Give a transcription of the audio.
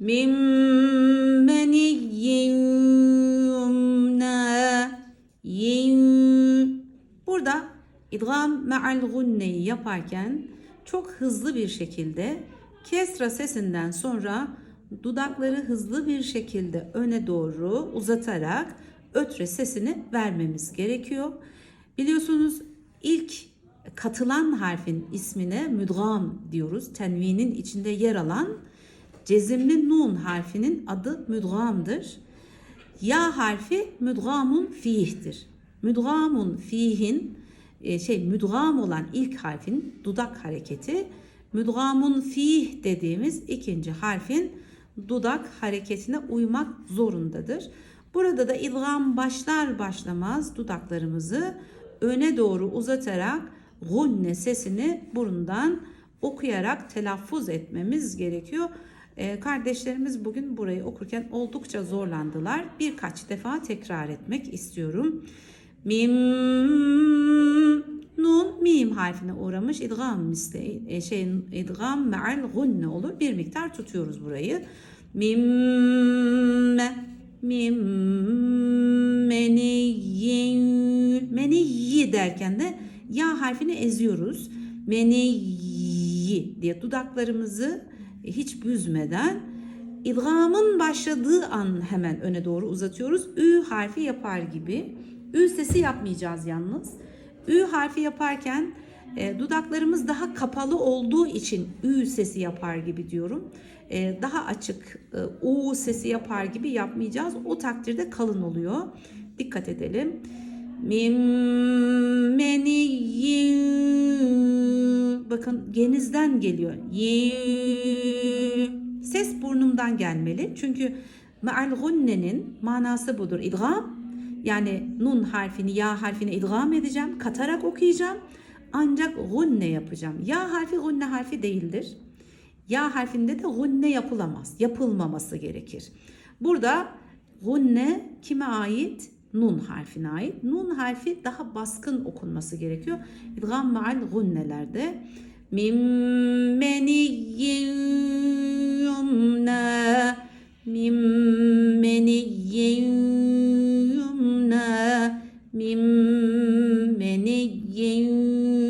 Meniyyin yumna. Yin. Burada idgam me'al gunneyi yaparken çok hızlı bir şekilde kesra sesinden sonra dudakları hızlı bir şekilde öne doğru uzatarak ötre sesini vermemiz gerekiyor. Biliyorsunuz ilk katılan harfin ismine müdgam diyoruz. Tenvinin içinde yer alan cezimli nun harfinin adı müdgamdır. Ya harfi müdgamun fih'tir. Müdgamun fihin e, şey müdgam olan ilk harfin dudak hareketi müdgamun fih dediğimiz ikinci harfin dudak hareketine uymak zorundadır. Burada da idgam başlar başlamaz dudaklarımızı öne doğru uzatarak gunne sesini burundan okuyarak telaffuz etmemiz gerekiyor. Ee, kardeşlerimiz bugün burayı okurken oldukça zorlandılar. Birkaç defa tekrar etmek istiyorum. Mim nun mim harfine uğramış idgam misli e, şey idgam me'al gunne olur. Bir miktar tutuyoruz burayı. Mim mim meniyyin meniyyi derken de ya harfini eziyoruz. Meniyyi diye dudaklarımızı hiç büzmeden idgamın başladığı an hemen öne doğru uzatıyoruz. Ü harfi yapar gibi. Ü sesi yapmayacağız yalnız. Ü harfi yaparken e, dudaklarımız daha kapalı olduğu için Ü sesi yapar gibi diyorum. E, daha açık e, U sesi yapar gibi yapmayacağız. O takdirde kalın oluyor. Dikkat edelim. Mim meniyyin bakın genizden geliyor. Ses burnumdan gelmeli. Çünkü me'al gunnenin manası budur. İdgam yani nun harfini ya harfini idgam edeceğim. Katarak okuyacağım. Ancak gunne yapacağım. Ya harfi gunne harfi değildir. Ya harfinde de gunne yapılamaz. Yapılmaması gerekir. Burada gunne kime ait? Nun harfine ait. Nun harfi daha baskın okunması gerekiyor. İdgam me'al gunnelerde. Mim meniyyin yumna Mim meniyyin yumna Mim meniyyin